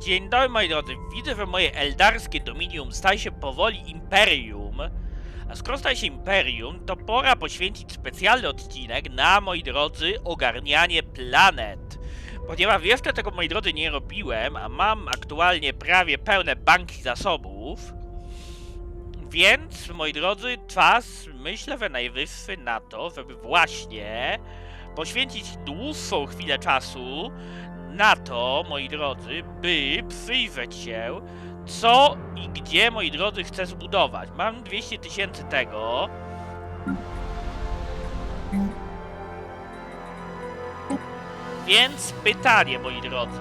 Dzień dobry moi drodzy, widzę, że moje eldarskie dominium staje się powoli imperium. A skoro staje się imperium, to pora poświęcić specjalny odcinek na, moi drodzy, ogarnianie planet. Ponieważ jeszcze tego, moi drodzy, nie robiłem, a mam aktualnie prawie pełne banki zasobów, więc, moi drodzy, czas, myślę, że najwyższy na to, żeby właśnie poświęcić dłuższą chwilę czasu na to, moi drodzy, by przyjrzeć się, co i gdzie, moi drodzy, chcę zbudować. Mam 200 tysięcy tego. Więc pytanie, moi drodzy.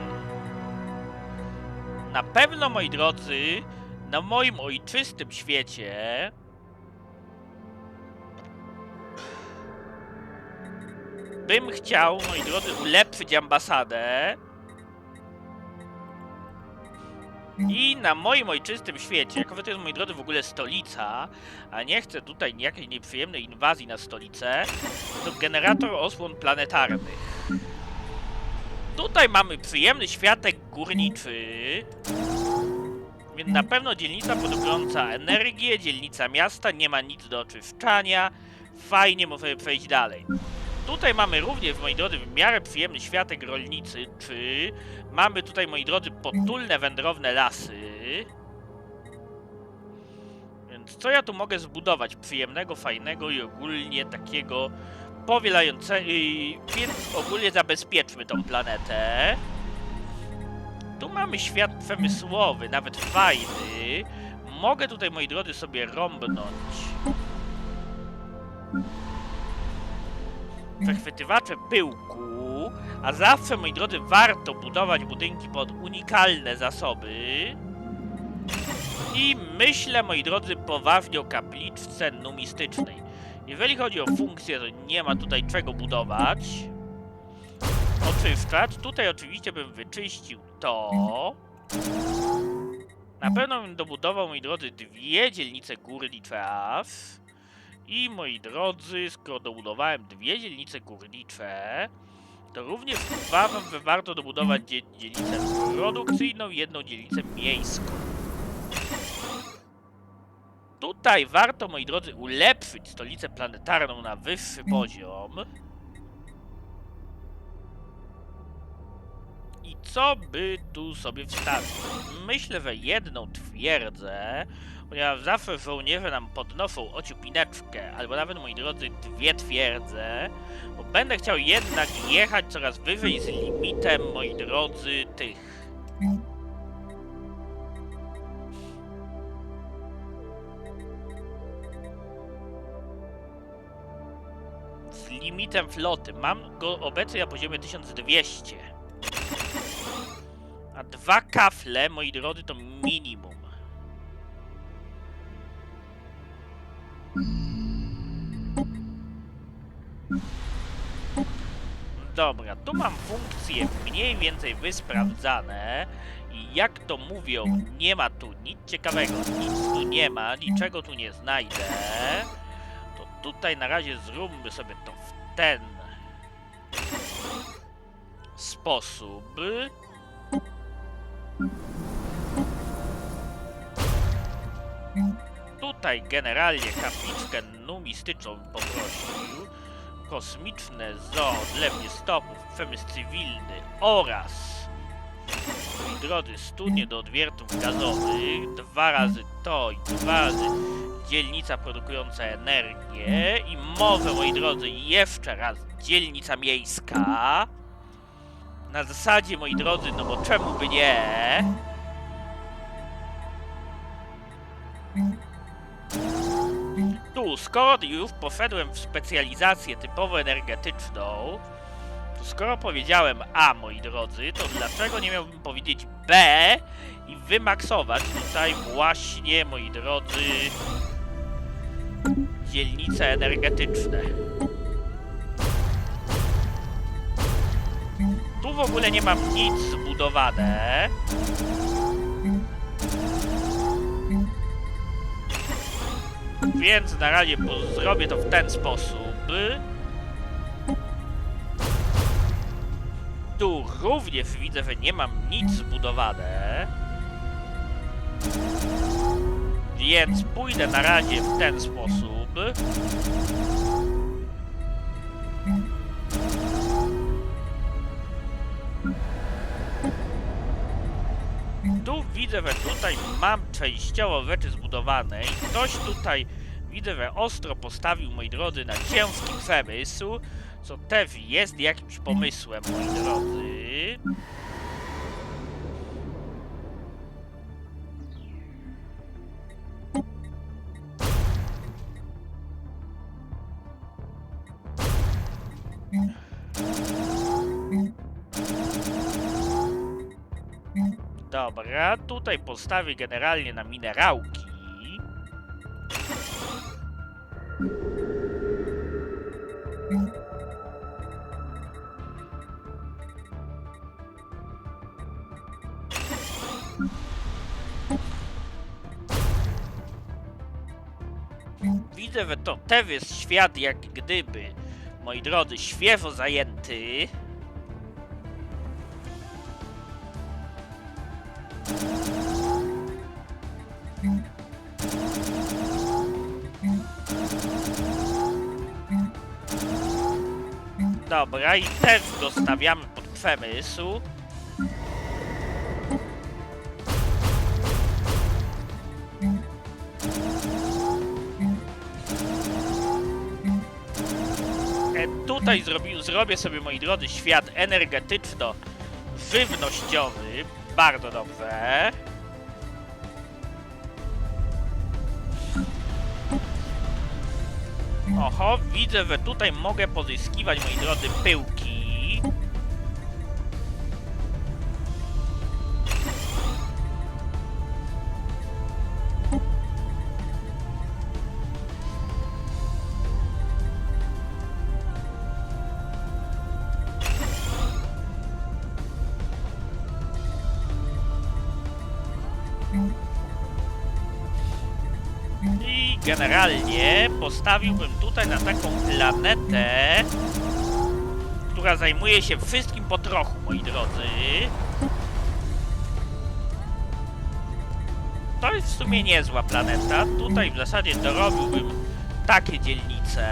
Na pewno, moi drodzy, na moim ojczystym świecie bym chciał, moi drodzy, ulepszyć ambasadę. I na moim ojczystym świecie, jako to jest, moi drodzy, w ogóle stolica, a nie chcę tutaj jakiejś nieprzyjemnej inwazji na stolicę, to generator osłon planetarnych. Tutaj mamy przyjemny światek górniczy, więc na pewno dzielnica produkująca energię, dzielnica miasta, nie ma nic do oczyszczania, fajnie możemy przejść dalej. Tutaj mamy również, moi drodzy, w miarę przyjemny światek rolnicy, czy mamy tutaj, moi drodzy, potulne wędrowne lasy. Więc co ja tu mogę zbudować przyjemnego, fajnego i ogólnie takiego powielającego, więc ogólnie zabezpieczmy tą planetę. Tu mamy świat przemysłowy, nawet fajny. Mogę tutaj, moi drodzy, sobie rąbnąć przechwytywacze pyłku, a zawsze, moi drodzy, warto budować budynki pod unikalne zasoby. I myślę, moi drodzy, poważnie o kapliczce numistycznej. Jeżeli chodzi o funkcję, to nie ma tutaj czego budować. Oczyszczacz. Tutaj oczywiście bym wyczyścił to. Na pewno bym dobudował, moi drodzy, dwie dzielnice górnicze aż. I moi drodzy, skoro dobudowałem dwie dzielnice górnicze, to również uważam, że warto dobudować dzie dzielnicę produkcyjną i jedną dzielnicę miejską. Tutaj warto, moi drodzy, ulepszyć stolicę planetarną na wyższy poziom. I co by tu sobie wstawić? Myślę, że jedną twierdzę, ponieważ zawsze żołnierze nam podnoszą ociupineczkę, albo nawet, moi drodzy, dwie twierdze, bo będę chciał jednak jechać coraz wyżej z limitem, moi drodzy, tych... Z limitem floty. Mam go obecnie na poziomie 1200. A dwa kafle, moi drodzy, to minimum. Dobra, tu mam funkcje mniej więcej wysprawdzane i jak to mówią, nie ma tu nic ciekawego, nic tu nie ma, niczego tu nie znajdę. To tutaj na razie zróbmy sobie to w ten sposób. Tutaj generalnie kapliczkę numistyczną poprosił. Kosmiczne zoo, odlewnie stopów, przemysł cywilny oraz moi drodzy, studnie do odwiertów gazowych, dwa razy to i dwa razy dzielnica produkująca energię i może, moi drodzy, jeszcze raz dzielnica miejska. Na zasadzie, moi drodzy, no bo czemu by nie? Tu, skoro już poszedłem w specjalizację typowo energetyczną, to skoro powiedziałem A, moi drodzy, to dlaczego nie miałbym powiedzieć B i wymaksować tutaj właśnie, moi drodzy, dzielnice energetyczne. Tu w ogóle nie mam nic zbudowane. Więc na razie zrobię to w ten sposób. Tu również widzę, że nie mam nic zbudowane. Więc pójdę na razie w ten sposób. Widzę, że tutaj mam częściowo rzeczy zbudowane i ktoś tutaj widzę, że ostro postawił, moi drodzy, na ciężki przemysł, co też jest jakimś pomysłem, moi drodzy. Dobra, tutaj postawię generalnie na minerałki. Widzę, że to też jest świat jak gdyby, moi drodzy, świeżo zajęty. Dobra, i też dostawiamy pod przemysł. E, tutaj zrobił, zrobię sobie, moi drodzy, świat energetyczno-żywnościowy. Bardzo dobrze. Oho, widzę, że tutaj mogę pozyskiwać, moi drodzy, pyłki. I generalnie postawiłbym tutaj na taką planetę, która zajmuje się wszystkim po trochu, moi drodzy. To jest w sumie niezła planeta. Tutaj w zasadzie dorobiłbym takie dzielnice.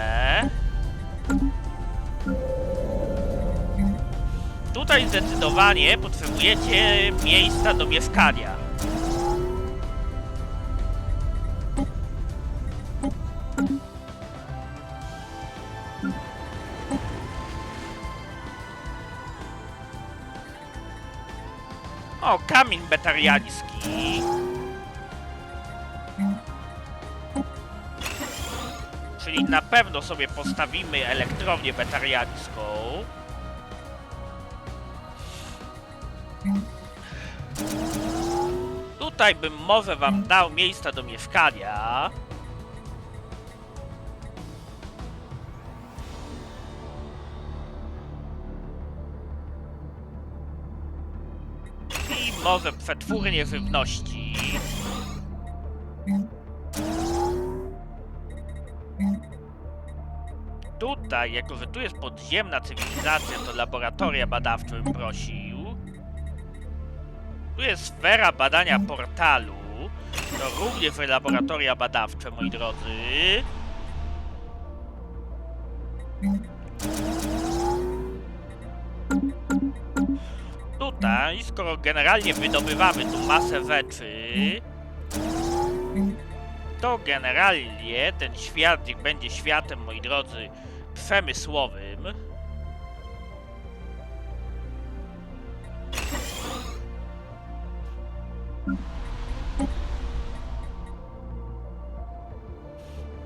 Tutaj zdecydowanie potrzebujecie miejsca do mieszkania. Betariański. Czyli na pewno sobie postawimy elektrownię betariańską. Tutaj bym może wam dał miejsca do mieszkania. I może przetwórnie żywności. Tutaj, jako że tu jest podziemna cywilizacja, to laboratoria badawcze bym prosił. Tu jest sfera badania portalu. To również laboratoria badawcze, moi drodzy. Tutaj, skoro generalnie wydobywamy tu masę rzeczy, to generalnie ten świat będzie światem, moi drodzy, przemysłowym.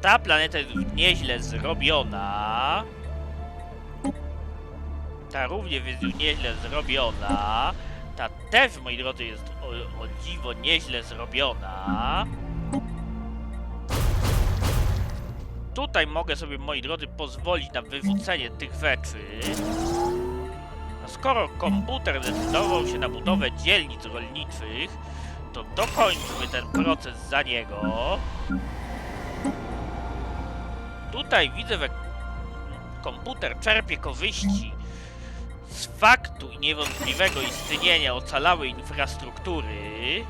Ta planeta jest nieźle zrobiona. Ta również jest nieźle zrobiona. Ta też, moi drodzy, jest o, o dziwo nieźle zrobiona. Tutaj mogę sobie, moi drodzy, pozwolić na wyrzucenie tych rzeczy. Skoro komputer zdecydował się na budowę dzielnic rolniczych, to dokończmy ten proces za niego. Tutaj widzę, że komputer czerpie korzyści Z faktu niewątpliwego istnienia ocalałej infrastruktury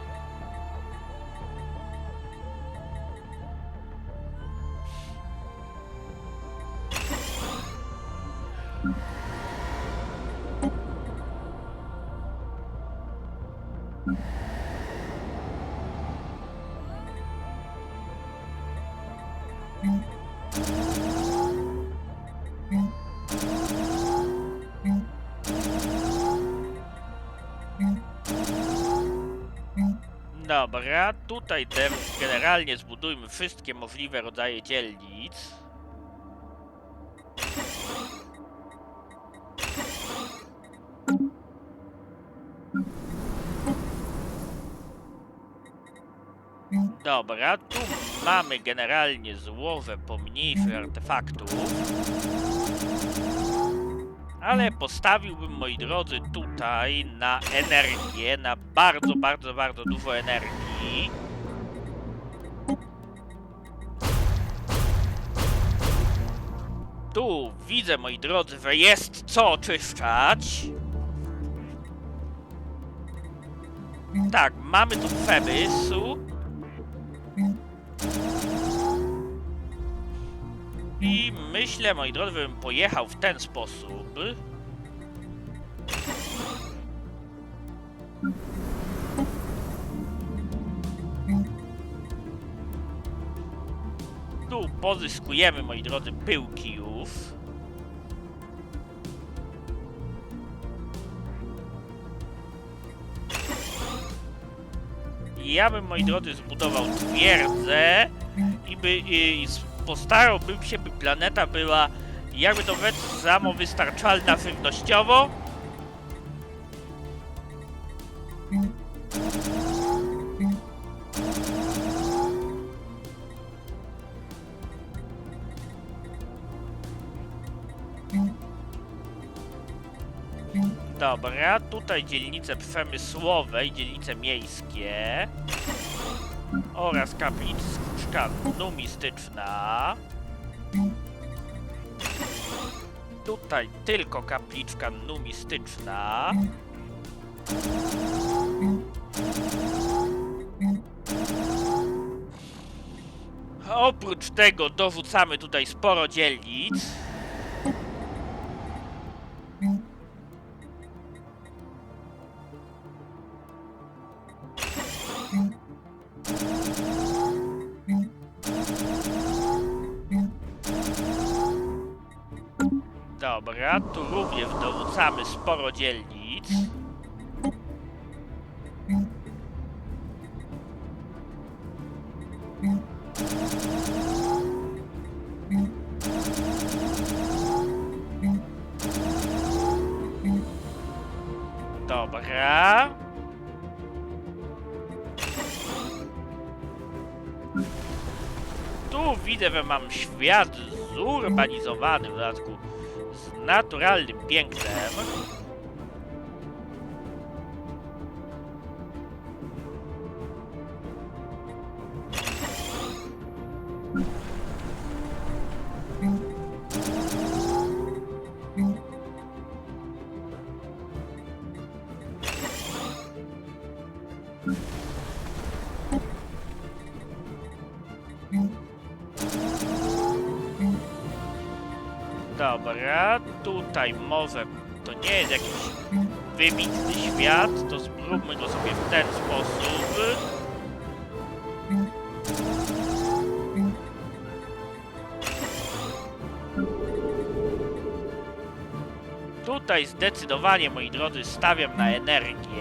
Dobra, tutaj te generalnie zbudujmy wszystkie możliwe rodzaje dzielnic. Dobra, tu mamy generalnie złowę pomniejszych artefaktów. Ale postawiłbym, moi drodzy, tutaj na energię, na bardzo, bardzo, bardzo dużo energii. Tu widzę, moi drodzy, że jest co oczyszczać. Tak, mamy tu przemysł. I myślę, moi drodzy, bym pojechał w ten sposób. Tu pozyskujemy, moi drodzy, pyłki już. Ja bym, moi drodzy, zbudował twierdzę i, by, i s- postarałbym się, by planeta była, jakby to rzec, samowystarczalna żywnościowo. Dobra, tutaj dzielnice przemysłowe i dzielnice miejskie oraz kapliczka numistyczna. Tutaj tylko kapliczka numistyczna. Oprócz tego dorzucamy tutaj sporo dzielnic. Dobra, tu również dorzucamy sporo dzielnic. Dobra. Tu widzę, że mam świat zurbanizowany w dodatku z naturalnym pięknem. Tutaj może to nie jest jakiś wybitny świat, to zróbmy go sobie w ten sposób. Tutaj zdecydowanie, moi drodzy, stawiam na energię.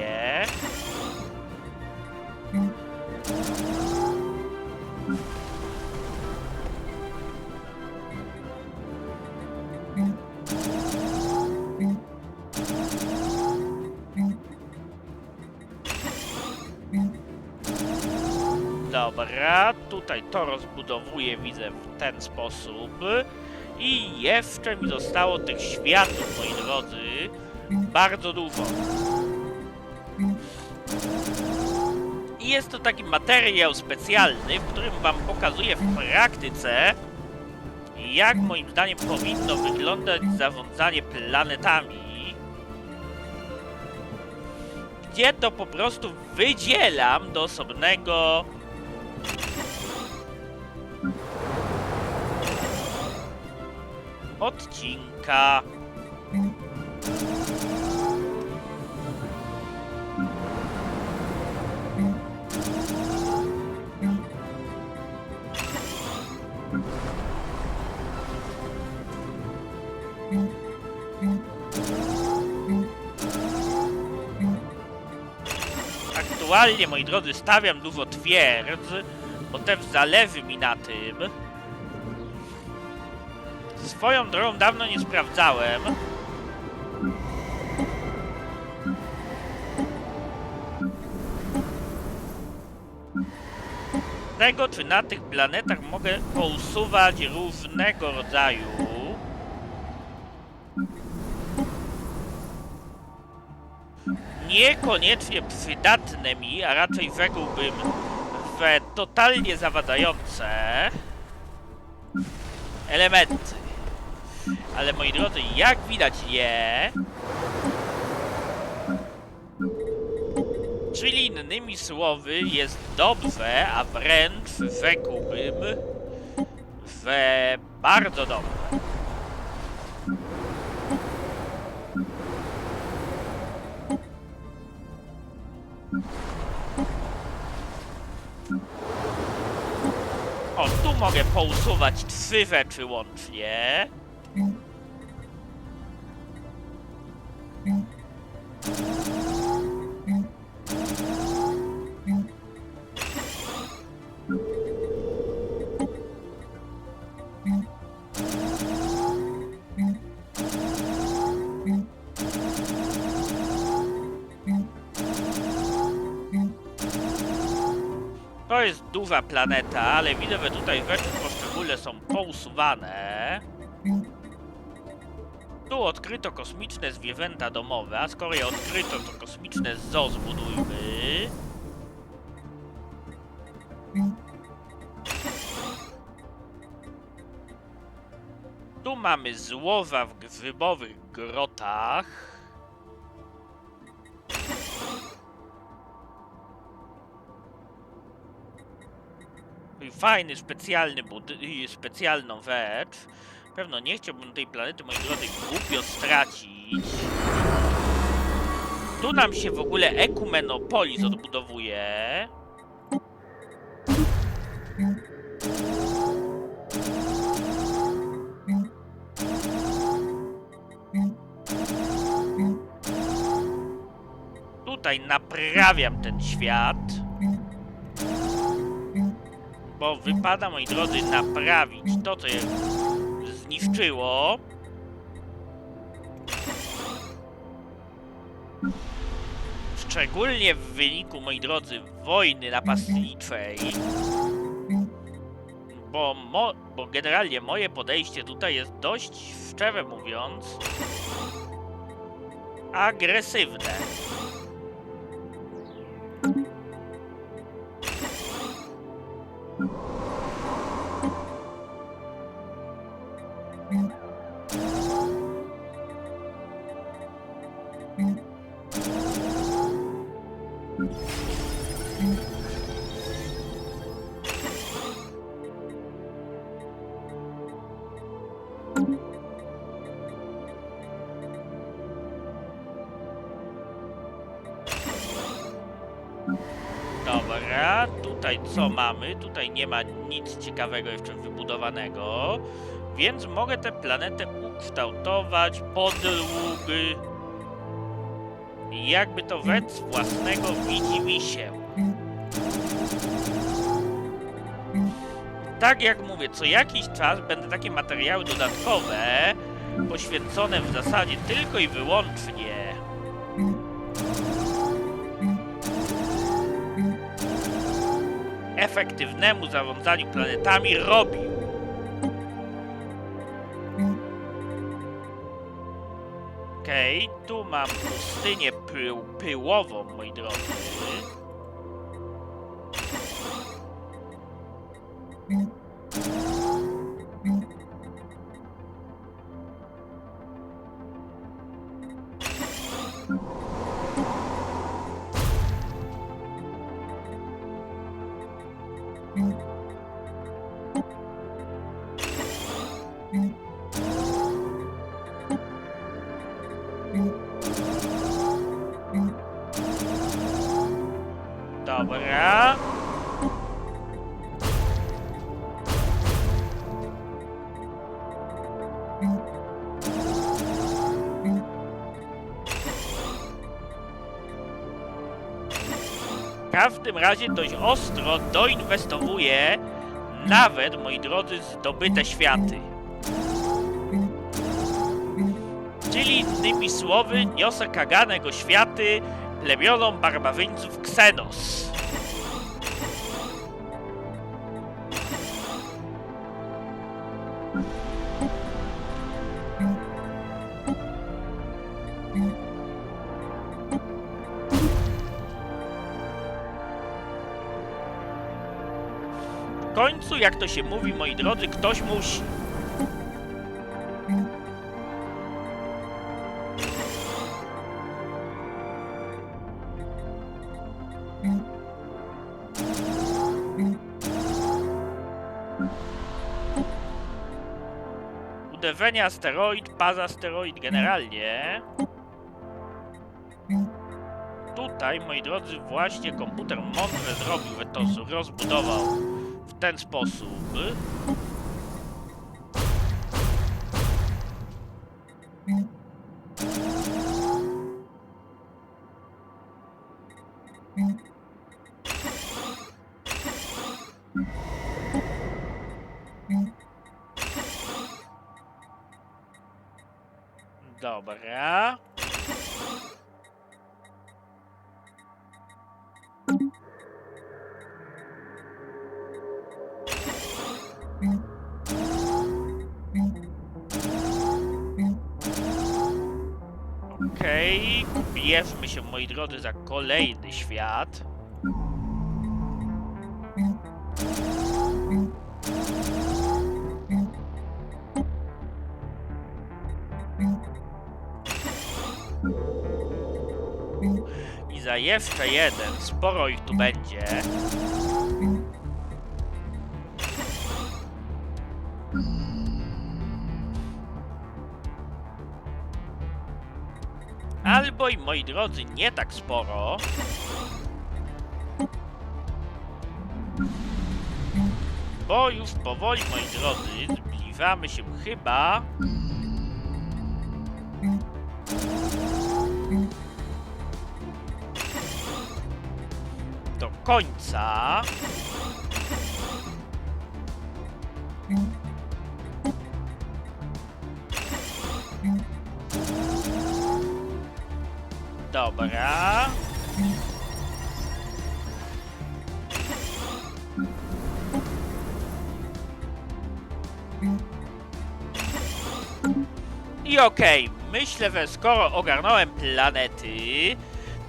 To rozbudowuję, widzę, w ten sposób. I jeszcze mi zostało tych światów, moi drodzy, bardzo dużo. I jest to taki materiał specjalny, w którym wam pokazuję w praktyce, jak moim zdaniem powinno wyglądać zarządzanie planetami. gdzie to po prostu wydzielam do osobnego odcinka. Aktualnie, moi drodzy, stawiam dużo twierdz, bo też zależy mi na tym. Swoją drogą dawno nie sprawdzałem. Tego, czy na tych planetach mogę pousuwać różnego rodzaju niekoniecznie przydatne mi, a raczej rzekłbym, że totalnie zawadzające elementy. Ale moi drodzy, jak widać je... Czyli innymi słowy, jest dobrze, a wręcz rzekłbym, że bardzo dobrze. O, tu mogę pousuwać trzy rzeczy łącznie. To jest duża planeta, ale widzę, że tutaj rzeczy poszczególne są pousuwane. Tu odkryto kosmiczne zwierzęta domowe, a skoro je odkryto, to kosmiczne zoo zbudujmy. Tu mamy złowa w grzybowych grotach. Fajny, specjalny specjalną rzecz. Pewno nie chciałbym tej planety, moi drodzy, głupio stracić. Tu nam się w ogóle Ekumenopolis odbudowuje. Tutaj naprawiam ten świat. Bo wypada, moi drodzy, naprawić to, co je zniszczyło. Szczególnie w wyniku, moi drodzy, wojny napastniczej. Bo, mo, bo generalnie moje podejście tutaj jest dość, szczerze mówiąc, agresywne. Tutaj nie ma nic ciekawego jeszcze wybudowanego, więc mogę tę planetę ukształtować podług jakby to rzec własnego widzimisię. Tak jak mówię, co jakiś czas będę takie materiały dodatkowe poświęcone w zasadzie tylko i wyłącznie efektywnemu zarządzaniu planetami robił. Okej, tu mam pustynię pył, pyłową, moi drodzy. Dobra. W każdym razie dość ostro doinwestowuje nawet, moi drodzy, zdobyte światy. Czyli innymi słowy, niosę kaganego światy plemionom barbarzyńców Xenos. Jak to się mówi, moi drodzy, ktoś musi. Uderzenie asteroid, paza asteroid generalnie. Tutaj, moi drodzy, właśnie komputer mądre zrobił, z- rozbudował w ten sposób. Okej, bierzmy się, moi drodzy, za kolejny świat. I za jeszcze jeden, sporo ich tu będzie. I moi drodzy, nie tak sporo. Bo już powoli, moi drodzy, zbliżamy się chyba do końca. I okej, myślę, że skoro ogarnąłem planety,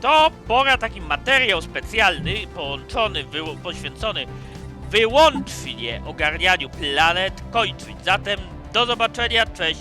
to pora taki materiał specjalny, połączony, wyło- poświęcony wyłącznie ogarnianiu planet kończyć. Zatem do zobaczenia, cześć!